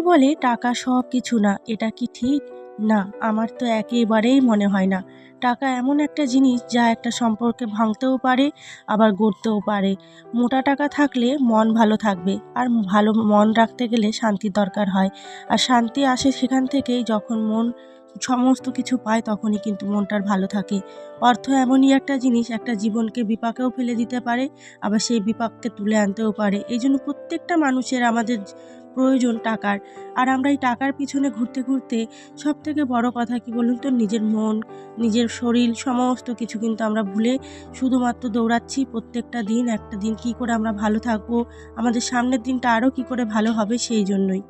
বলে, টাকা সব কিছু না, এটা কি ঠিক? না, আমার তো একেবারেই মনে হয় না। টাকা এমন একটা জিনিস যা একটা সম্পর্কে ভাঙতেও পারে, আবার গড়তেও পারে। মোটা টাকা থাকলে মন ভালো থাকবে, আর ভালো মন রাখতে গেলে শান্তির দরকার হয়। আর শান্তি আসে সেখান থেকেই যখন মন সমস্ত কিছু পায়, তখনই কিন্তু মনটার ভালো থাকে। অর্থ এমনই একটা জিনিস, একটা জীবনকে বিপাকেও ফেলে দিতে পারে, আবার সেই বিপাককে তুলে আনতেও পারে। এই জন্য প্রত্যেকটা মানুষের আমাদের প্রয়োজন টাকার। আর আমরা এই টাকার পিছনে ঘুরতে ঘুরতে সব থেকে বড় কথা কি বলুন তো? নিজের মন, নিজের শরীর, সমস্ত কিছু কিন্তু আমরা ভুলে শুধুমাত্র দৌড়াচ্ছি প্রত্যেকটা দিন। একটা দিন কি করে আমরা ভালো থাকব? আমাদের সামনের দিনটা আরও কি করে ভালো হবে সেই জন্যই।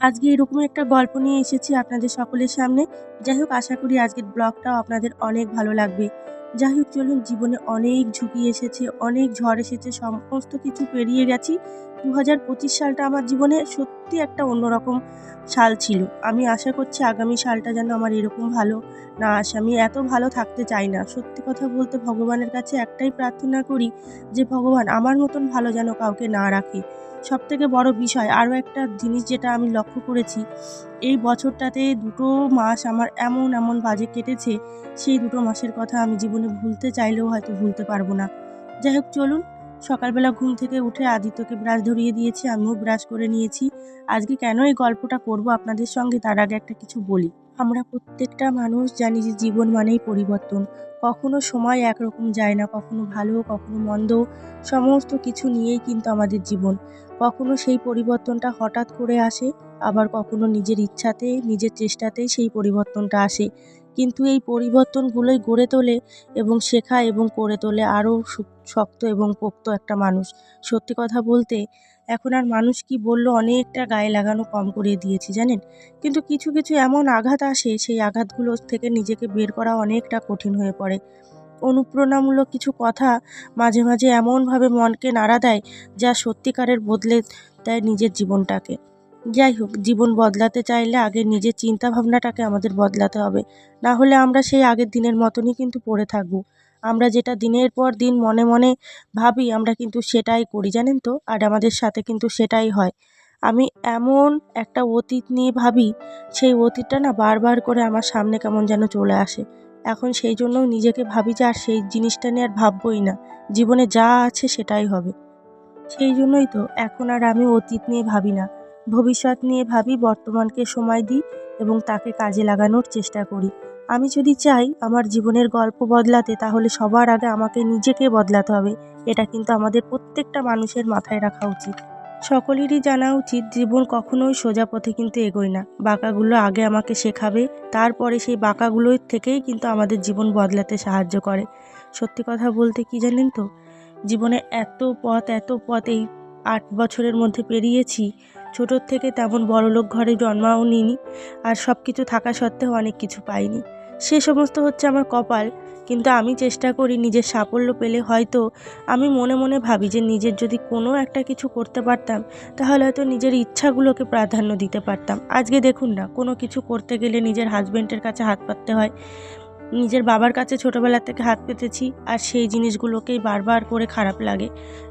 আজকে এরকম একটা গল্প নিয়ে এসেছি আপনাদের সকলের সামনে। যাই হোক, আশা করি আজকের ব্লগটাও আপনাদের অনেক ভালো লাগবে। যাই হোক, চলুন, জীবনে অনেক ঝুঁকি এসেছে, অনেক ঝড় এসেছে, সমস্ত কিছু পেরিয়ে গেছি। দু হাজার পঁচিশ সালটা আমার জীবনে সত্যি একটা অন্যরকম সাল ছিল। আমি আশা করছি আগামী সালটা যেন আমার এরকম ভালো না আসে। আমি এত ভালো থাকতে চাই না। সত্যি কথা বলতে ভগবানের কাছে একটাই প্রার্থনা করি যে, ভগবান আমার মতন ভালো যেন কাউকে না রাখে। সব থেকে বড় বিষয়, আরও একটা জিনিস যেটা আমি লক্ষ্য করেছি, এই বছরটাতে দুটো মাস আমার এমন এমন বাজে কেটেছে, সেই দুটো মাসের কথা আমি জীবনে ভুলতে চাইলেও হয়তো ভুলতে পারব না। যাই হোক চলুন সকালবেলা ঘুম থেকে উঠে আদিত্যকে ব্রাশ ধরিয়ে দিয়েছি, আমিও ব্রাশ করে নিয়েছি। আজকে কেন এই গল্পটা করব আপনাদের সঙ্গে তার আগে একটা কিছু বলি। আমরা প্রত্যেকটা মানুষ জানি যে জীবন মানেই পরিবর্তন। কখনো সময় একরকম যায় না, কখনো ভালো, কখনো মন্দ, সমস্ত কিছু নিয়েই কিন্তু আমাদের জীবন। কখনো সেই পরিবর্তনটা হঠাৎ করে আসে, আবার কখনো নিজের ইচ্ছাতে, নিজের চেষ্টাতেই সেই পরিবর্তনটা আসে। কিন্তু এই পরিবর্তনগুলোই গড়ে তোলে এবং শেখা এবং করে তোলে আরও শক্ত এবং পোক্ত একটা মানুষ। সত্যি কথা বলতে, এখন আর মানুষ কি বলল অনেকটা গায়ে লাগানো কম করে দিয়েছি, জানেন? কিন্তু কিছু কিছু এমন আঘাত আসে, সেই আঘাতগুলো থেকে নিজেকে বের করা অনেকটা কঠিন হয়ে পড়ে। অনুপ্রেরণামূলক কিছু কথা মাঝে মাঝে এমনভাবে মনকে নাড়া দেয় যা সত্যিকারের বদলে দেয় নিজের জীবনটাকে। যাই হোক, জীবন বদলাতে চাইলে আগে নিজের চিন্তা ভাবনাটাকে আমাদের বদলাতে হবে। না হলে আমরা সেই আগের দিনের মতনই কিন্তু পড়ে থাকব। আমরা যেটা দিনের পর দিন মনে মনে ভাবি, আমরা কিন্তু সেটাই করি, জানেন তো? আর আমাদের সাথে কিন্তু সেটাই হয়। আমি এমন একটা অতীত নিয়ে ভাবি, সেই অতীতটা না বারবার করে আমার সামনে কেমন যেন চলে আসে। এখন সেই জন্য নিজেকে ভাবি যে আর সেই জিনিসটা নিয়ে আর ভাববই না। জীবনে যা আছে সেটাই হবে। সেই জন্যই তো এখন আর আমি অতীত নিয়ে ভাবি না। ভবিষ্যৎ নিয়ে ভাবি, বর্তমানকে সময় দিই এবং তাকে কাজে লাগানোর চেষ্টা করি। আমি যদি চাই আমার জীবনের গল্প বদলাতে, তাহলে সবার আগে আমাকে নিজেকে বদলাতে হবে। এটা কিন্তু আমাদের প্রত্যেকটা মানুষের মাথায় রাখা উচিত। সকলেরই জানা উচিত, জীবন কখনোই সোজা পথে কিন্তু এগোয় না। বাঁকাগুলো আগে আমাকে শেখাবে, তারপরে সেই বাঁকাগুলোর থেকেই কিন্তু আমাদের জীবন বদলাতে সাহায্য করে। সত্যি কথা বলতে কি জানেন তো? জীবনে এত পথ এত পথ এই আট বছরের মধ্যে পেরিয়েছি ছোটোর থেকে তেমন বড়লোক ঘরে জন্মাও নিইনি, আর সব কিছু থাকা সত্ত্বেও অনেক কিছু পাইনি। সে সমস্ত হচ্ছে আমার কপাল, কিন্তু আমি চেষ্টা করি নিজের সাফল্য পেলে হয়তো আমি মনে মনে ভাবি যে নিজের যদি কোনো একটা কিছু করতে পারতাম, তাহলে হয়তো নিজের ইচ্ছাগুলোকে প্রাধান্য দিতে পারতাম। আজকে দেখুন না, কোনো কিছু করতে গেলে নিজের হাজব্যান্ডের কাছে হাত পাততে হয়। নিজের বাবার কাছে ছোটোবেলা থেকে হাত পেতেছি আর সেই জিনিসগুলোকেই বারবার করে খারাপ লাগে।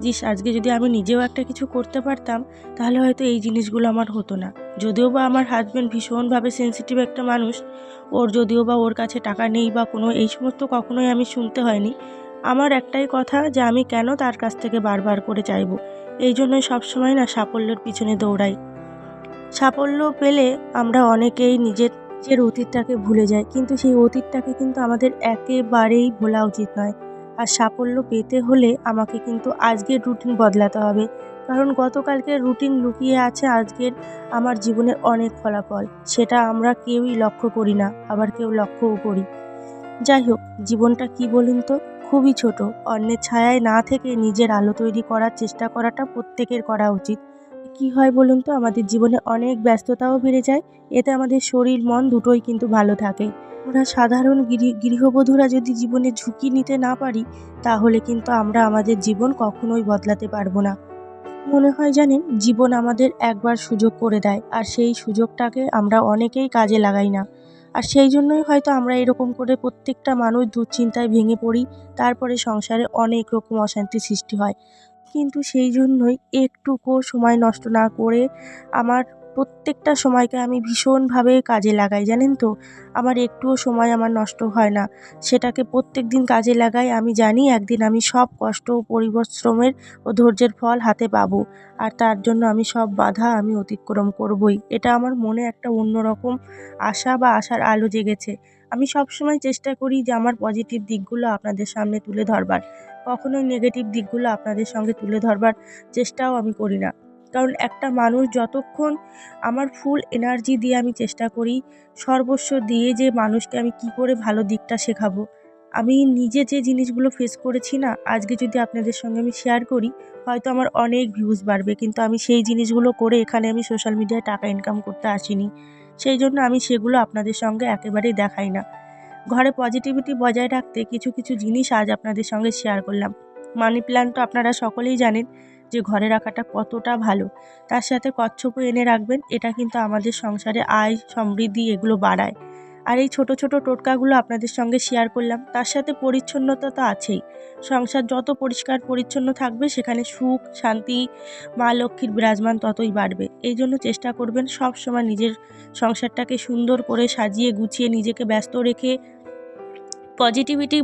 জিস, আজকে যদি আমি নিজেও একটা কিছু করতে পারতাম, তাহলে হয়তো এই জিনিসগুলো আমার হতো না। যদিও বা আমার হাজব্যান্ড ভীষণভাবে সেন্সিটিভ একটা মানুষ, ওর যদিও বা ওর কাছে টাকা নেই বা কোনো এই সমস্ত কখনোই আমি শুনতে হয়নি, আমার একটাই কথা যে আমি কেন তার কাছ থেকে বারবার করে চাইব? এই জন্যই সবসময় না সাফল্যের পিছনে দৌড়াই। সাফল্য পেলে আমরা অনেকেই নিজের নিজের অতীতটাকে ভুলে যায়। কিন্তু সেই অতীতটাকে কিন্তু আমাদের একেবারেই ভোলা উচিত নয়। আর সাফল্য পেতে হলে আমাকে কিন্তু আজকের রুটিন বদলাতে হবে। কারণ গতকালকের রুটিন লুকিয়ে আছে আজকের আমার জীবনের অনেক ফলাফল। সেটা আমরা কেউই লক্ষ্য করি না, আবার কেউ লক্ষ্যও করি। যাই হোক, জীবনটা কি বলুন তো? খুবই ছোট। অন্যের ছায়ায় না থেকে নিজের আলো তৈরি করার চেষ্টা করাটা প্রত্যেকের করা উচিত। কি হয় বলুন তো? আমাদের জীবনে অনেক ব্যস্ততাও বেড়ে যায়। এতে আমাদের শরীর, মন দুটোই কিন্তু ভালো থাকে। আমরা সাধারণ গৃহবধূরা যদি জীবনে ঝুঁকি নিতে না পারি, তাহলে কিন্তু আমরা আমাদের জীবন কখনোই বদলাতে পারব না। মনে হয় জানেন, জীবন আমাদের একবার সুযোগ করে দেয়, আর সেই সুযোগটাকে আমরা অনেকেই কাজে লাগাই না। আর সেই জন্যই হয়তো আমরা এরকম করে প্রত্যেকটা মানুষ দুশ্চিন্তায় ভেঙে পড়ি, তারপরে সংসারে অনেক রকম অশান্তি সৃষ্টি হয়। কিন্তু সেই জন্যই একটুকুও সময় নষ্ট না করে আমার প্রত্যেকটা সময়কে আমি ভীষণভাবে কাজে লাগাই, জানেন তো? আমার একটুও সময় আমার নষ্ট হয় না। সেটাকে প্রত্যেক দিন কাজে লাগাই, আমি জানি একদিন আমি সব কষ্ট, পরিশ্রমের ও ধৈর্যের ফল হাতে পাবো আর তার জন্য আমি সব বাধা আমি অতিক্রম করবই। এটা আমার মনে একটা অন্যরকম আশা বা আশার আলো জেগেছে। আমি সবসময় চেষ্টা করি যে আমার পজিটিভ দিকগুলো আপনাদের সামনে তুলে ধরবার। কখনোই নেগেটিভ দিকগুলো আপনাদের সঙ্গে তুলে ধরবার চেষ্টাও আমি করি না। কারণ একটা মানুষ যতক্ষণ আমার ফুল এনার্জি দিয়ে আমি চেষ্টা করি, সর্বস্ব দিয়ে যে মানুষকে আমি কি করে ভালো দিকটা শেখাবো, আমি নিজে যে জিনিসগুলো ফেস করেছি না, আজকে যদি আপনাদের সঙ্গে আমি শেয়ার করি, হয়তো আমার অনেক ভিউজ বাড়বে। কিন্তু আমি সেই জিনিসগুলো করে এখানে আমি সোশ্যাল মিডিয়ায় টাকা ইনকাম করতে আসিনি। সেই জন্য আমি সেগুলো আপনাদের সঙ্গে একেবারেই দেখাই না। ঘরে পজিটিভিটি বজায় রাখতে কিছু কিছু জিনিস আজ আপনাদের সঙ্গে শেয়ার করলাম। মানি প্ল্যান্ট তো আপনারা সকলেই জানেন যে ঘরে রাখাটা কতটা ভালো। তার সাথে কচ্ছপও এনে রাখবেন, এটা কিন্তু আমাদের সংসারে আয় সমৃদ্ধি এগুলো বাড়ায়। আর এই ছোট ছোট টোটকাগুলো আপনাদের সঙ্গে শেয়ার করলাম, তার সাথে পরিচ্ছন্নতা তো আছেই। সংসার যত পরিষ্কার পরিচ্ছন্ন থাকবে, সেখানে সুখ, শান্তি, মা লক্ষ্মীর বিরাজমান ততই বাড়বে। এই জন্য চেষ্টা করবেন সব সময় নিজের সংসারটাকে সুন্দর করে সাজিয়ে গুছিয়ে নিজেকে ব্যস্ত রেখে পজিটিভিটি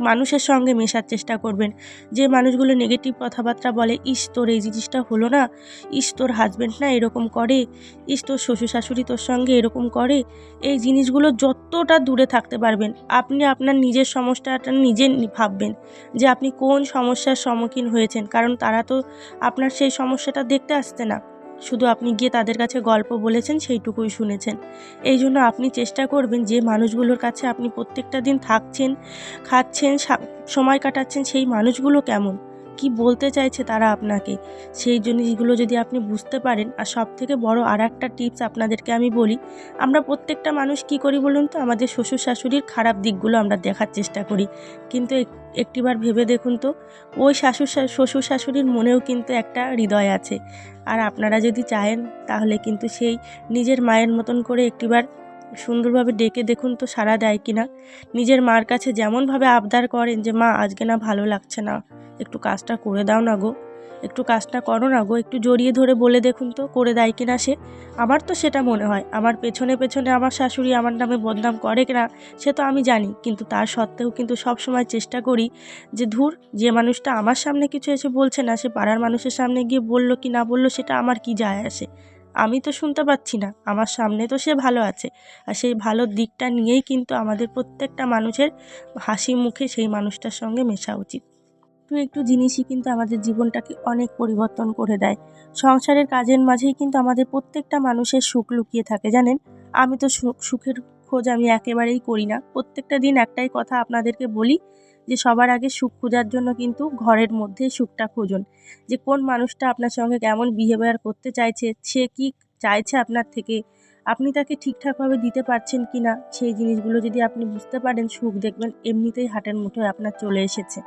মানুষের সঙ্গে মেশার চেষ্টা করবেন। যে মানুষগুলো নেগেটিভ কথাবার্তা বলে, ইস, তোর এই জিনিসটা হলো না। ইস, তোর হাজব্যান্ড না এরকম করে। ইস, তোর শ্বশুর শাশুড়ি তোর সঙ্গে এরকম করে। এই জিনিসগুলো যতটা দূরে থাকতে পারবেন। আপনি আপনার নিজের সমস্যাটা নিজে ভাববেন যে আপনি কোন সমস্যার সম্মুখীন হয়েছেন। কারণ তারা তো আপনার সেই সমস্যাটা দেখতে আসছে না। শুধু আপনি গিয়ে তাদের কাছে গল্প বলেছেন, সেইটুকুই শুনেছেন। এই জন্য আপনি চেষ্টা করবেন যে মানুষগুলোর কাছে আপনি প্রত্যেকটা দিন থাকছেন, খাচ্ছেন সময় কাটাচ্ছেন সেই মানুষগুলো কেমন। কি বলতে চাইছে তারা আপনাকে? সেই জিনিসগুলো যদি আপনি বুঝতে পারেন, আর সব থেকে বড় আর একটা টিপস আপনাদেরকে আমি বলি, আমরা প্রত্যেকটা মানুষ কি করি বলুন তো? আমাদের শ্বশুর শাশুড়ির খারাপ দিকগুলো আমরা দেখার চেষ্টা করি। কিন্তু এক- একটিবার ভেবে দেখুন তো, ওই শাশুর শ্বশুর শাশুড়ির মনেও কিন্তু একটা হৃদয় আছে। আর আপনারা যদি চাহেন তাহলে কিন্তু সেই নিজের মায়ের মতন করে একটিবার সুন্দরভাবে ডেকে দেখুন তো সাড়া দেয় কিনা। নিজের মার কাছে যেমনভাবে আবদার করেন যে, মা, আজকে না ভালো লাগছে না। একটু কাজটা করে দাও না গো। একটু কাজটা করো না গো। একটু জড়িয়ে ধরে বলে দেখুন তো, করে দেয় কিনা সে। আমার তো সেটা মনে হয়। আমার পেছনে পেছনে আমার শাশুড়ি আমার নামে বদনাম করে কিনা, সে তো আমি জানি। কিন্তু তার সত্ত্বেও কিন্তু সব সময় চেষ্টা করি যে, ধুর, যে মানুষটা আমার সামনে কিছু এসে বলছে না, সে পাড়ার মানুষের সামনে গিয়ে বলল কি না বলল, সেটা আমার কি যায় আসে? আমি তো শুনতে পাচ্ছি না। আমার সামনে তো সে ভালো আছে। আর সেই ভালো দিকটা নিয়েই কিন্তু আমাদের প্রত্যেকটা মানুষের হাসি মুখে সেই মানুষটার সঙ্গে মেশা উচিত। একটু একটু জিনিসই কিন্তু আমাদের জীবনটাকে অনেক পরিবর্তন করে দেয়। সংসারের কাজের মাঝেই কিন্তু আমাদের প্রত্যেকটা মানুষের সুখ লুকিয়ে থাকে, জানেন? আমি তো সুখ সুখের খোঁজ আমি একেবারেই করি না। প্রত্যেকটা দিন একটাই কথা আপনাদেরকে বলি যে সবার আগে সুখ খোঁজার জন্য কিন্তু ঘরের মধ্যে সুখটা খুঁজুন। যে কোন মানুষটা আপনার সঙ্গে কেমন বিহেভিয়ার করতে চাইছে, সে কি চাইছে আপনার থেকে, আপনি তাকে ঠিকঠাকভাবে দিতে পারছেন কি না সেই জিনিসগুলো যদি আপনি বুঝতে পারেন, সুখ দেখবেন এমনিতেই হাটের মুঠোয় আপনার চলে এসেছে।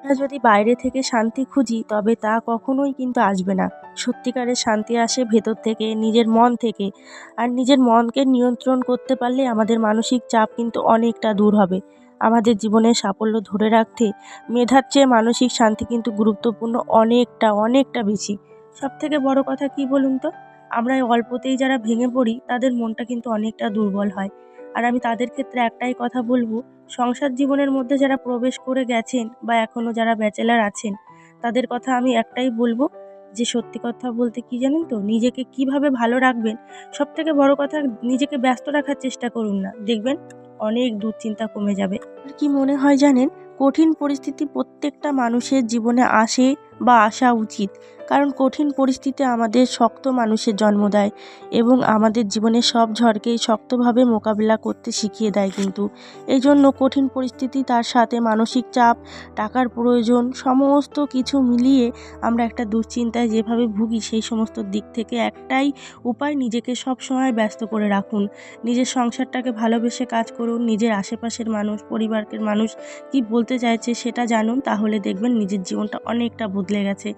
আমরা যদি বাইরে থেকে শান্তি খুঁজি, তবে তা কখনোই কিন্তু আসবে না। সত্যিকারের শান্তি আসে ভেতর থেকে, নিজের মন থেকে। আর নিজের মনকে নিয়ন্ত্রণ করতে পারলে আমাদের মানসিক চাপ কিন্তু অনেকটা দূর হবে। আমাদের জীবনের সাফল্য ধরে রাখতে মেধার চেয়ে মানসিক শান্তি কিন্তু গুরুত্বপূর্ণ অনেকটা অনেকটা বেশি। সব থেকে বড় কথা কি বলুন তো? আমরা অল্পতেই যারা ভেঙে পড়ি, তাদের মনটা কিন্তু অনেকটা দুর্বল হয়। আর আমি তাদের ক্ষেত্রে একটাই কথা বলব, সংসার জীবনের মধ্যে যারা প্রবেশ করে গেছেন বা এখনও যারা ব্যাচেলার আছেন, তাদের কথা আমি একটাই বলব, যে সত্যি কথা বলতে কি জানেন তো? নিজেকে কীভাবে ভালো রাখবেন সব থেকে বড় কথা, নিজেকে ব্যস্ত রাখার চেষ্টা করুন না। দেখবেন অনেক দুশ্চিন্তা কমে যাবে। আর কি মনে হয় জানেন? কঠিন পরিস্থিতি প্রত্যেকটা মানুষের জীবনে আসে বা আসা উচিত। কারণ কঠিন পরিস্থিতি আমাদের শক্ত মানুষের জন্ম দেয় এবং আমাদের জীবনের সব ঝড়কেই শক্তভাবে মোকাবিলা করতে শিখিয়ে দেয় কিন্তু। এই জন্য কঠিন পরিস্থিতি তার সাথে মানসিক চাপ, টাকার প্রয়োজন, সমস্ত কিছু মিলিয়ে আমরা একটা দুশ্চিন্তায় যেভাবে ভুগি সেই সমস্ত দিক থেকে একটাই উপায় নিজেকে সব সময় ব্যস্ত করে রাখুন। নিজের সংসারটাকে ভালোবেসে কাজ করুন, নিজের আশেপাশের মানুষ পরিবারের মানুষ কি বলতে চাইছে সেটা জানুন, তাহলে দেখবেন নিজের জীবনটা অনেকটা বদলে গেছে।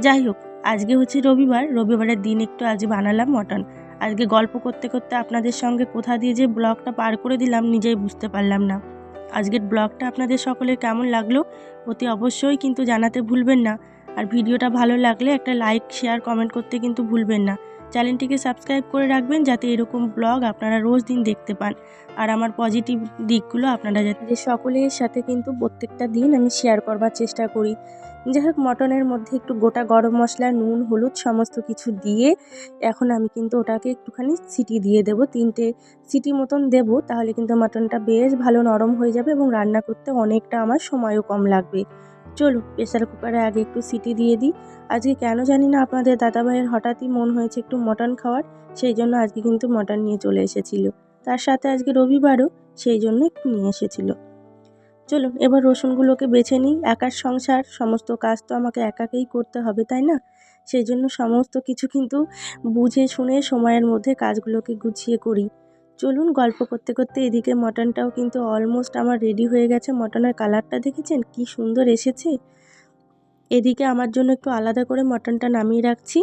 যাই আজকে হচ্ছে রবিবার, রবিবারের দিন একটু আজ বানালাম মটন। আজকে গল্প করতে করতে আপনাদের সঙ্গে কোথা দিয়ে যে ব্লগটা পার করে দিলাম নিজেই বুঝতে পারলাম না। আজকের ব্লগটা আপনাদের সকলের কেমন লাগল অতি অবশ্যই কিন্তু জানাতে ভুলবেন না। আর ভিডিওটা ভালো লাগলে একটা লাইক, শেয়ার, কমেন্ট করতে কিন্তু ভুলবেন না। চ্যানেলটিকে সাবস্ক্রাইব করে রাখবেন যাতে এরকম ব্লগ আপনারা রোজ দিন দেখতে পান। আর আমার পজিটিভ দিকগুলো আপনারা যাতে সকলের সাথে কিন্তু প্রত্যেকটা দিন আমি শেয়ার করবার চেষ্টা করি। যাই হোক মটনের মধ্যে একটু গোটা গরম মশলা, নুন, হলুদ সমস্ত কিছু দিয়ে এখন আমি কিন্তু ওটাকে একটুখানি সিটি দিয়ে দেব। তিনটে সিটি মতন দেব, তাহলে কিন্তু মাটনটা বেশ ভালো নরম হয়ে যাবে এবং রান্না করতে অনেকটা আমার সময়ও কম লাগবে। চলুন প্রেসার কুকারে আগে একটু সিটি দিয়ে দিই। আজকে কেন জানি না আপনাদের দাদাভাইয়ের হঠাৎই মন হয়েছে একটু মটন খাওয়ার, সেই জন্য আজকে কিন্তু মটন নিয়ে চলে এসেছিল। তার সাথে আজকে রবিবারও সেই জন্য একটু নিয়ে এসেছিল। চলুন এবার রসুনগুলোকে বেছে নিই। একার সংসার, সমস্ত কাজ তো আমাকে একাকেই করতে হবে, তাই না? সেই জন্য সমস্ত কিছু কিন্তু বুঝে শুনে সময়ের মধ্যে কাজগুলোকে গুছিয়ে করি। চলুন গল্প করতে করতে এদিকে মটনটাও কিন্তু অলমোস্ট আমার রেডি হয়ে গেছে। মটনের কালারটা দেখেছেন? কি সুন্দর এসেছে। এদিকে আমার জন্য একটু আলাদা করে মটনটা নামিয়ে রাখছি।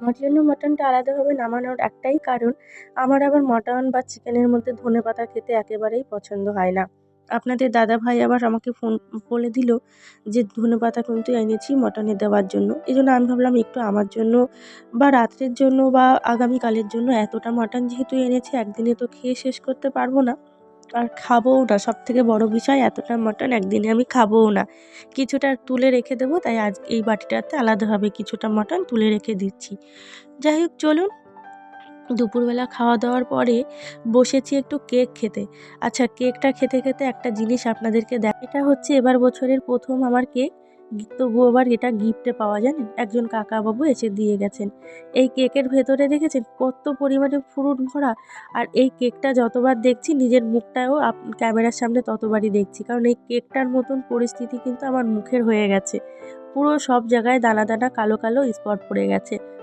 আমার জন্য মটনটা আলাদাভাবে নামানোর একটাই কারণ, আমার আবার মটন বা চিকেনের মধ্যে ধনে পাতা খেতে একেবারেই পছন্দ হয় না। আপনাদের দাদা ভাই আবার আমাকে ফোন বলে দিল যে ধনে পাতা কিন্তু এনেছি মটনে দেওয়ার জন্য। এই জন্য আমি ভাবলাম, একটু আমার জন্য বা রাত্রের জন্য বা আগামীকালের জন্য এতটা মটন যেহেতু এনেছি, একদিনে তো খেয়ে শেষ করতে পারব না। আর খাবোও না। সব থেকে বড় বিষয়, এতটা মটন একদিনে আমি খাবোও না। কিছুটা তুলে রেখে দেবো, তাই আজ এই বাটিটাতে আলাদাভাবে কিছুটা মটন তুলে রেখে দিচ্ছি। যাই হোক, চলুন। দুপুরবেলা খাওয়া দাওয়ার পরে বসেছি একটু কেক খেতে। আচ্ছা কেকটা খেতে খেতে একটা জিনিস আপনাদেরকে দেখ এটা হচ্ছে এবার বছরের প্রথম আমার কেক। তবু আবার এটা গিফটে পাওয়া, জানেন? একজন কাকাবাবু এসে দিয়ে গেছেন। এই কেকের ভেতরে দেখেছেন কত পরিমাণে ফ্রুট ভরা? আর এই কেকটা যতবার দেখছি নিজের মুখটাও ক্যামেরার সামনে ততবারই দেখছি। কারণ এই কেকটার মতন পরিস্থিতি কিন্তু আমার মুখের হয়ে গেছে। পুরো সব জায়গায় দানা দানা কালো কালো স্পট পড়ে গেছে।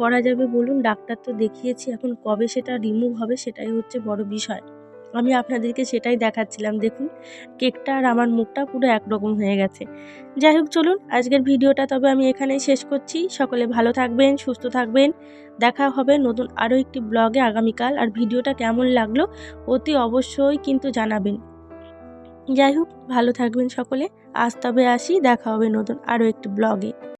করা যাবে বলুন? ডাক্তার তো দেখিয়েছি, এখন কবে সেটা রিমুভ হবে সেটাই হচ্ছে বড় বিষয়। আমি আপনাদেরকে সেটাই দেখাচ্ছিলাম, দেখুন। কেকটা আর আমার মুখটা পুরো একরকম হয়ে গেছে। যাই হোক, চলুন আজকের ভিডিওটা তবে আমি এখানেই শেষ করছি। সকলে ভালো থাকবেন, সুস্থ থাকবেন। দেখা হবে নতুন আরও একটি ব্লগে আগামীকাল। আর ভিডিওটা কেমন লাগল অতি অবশ্যই কিন্তু জানাবেন। যাই হোক, ভালো থাকবেন সকলে। আজ তবে আসি, দেখা হবে নতুন আরও একটি ব্লগে।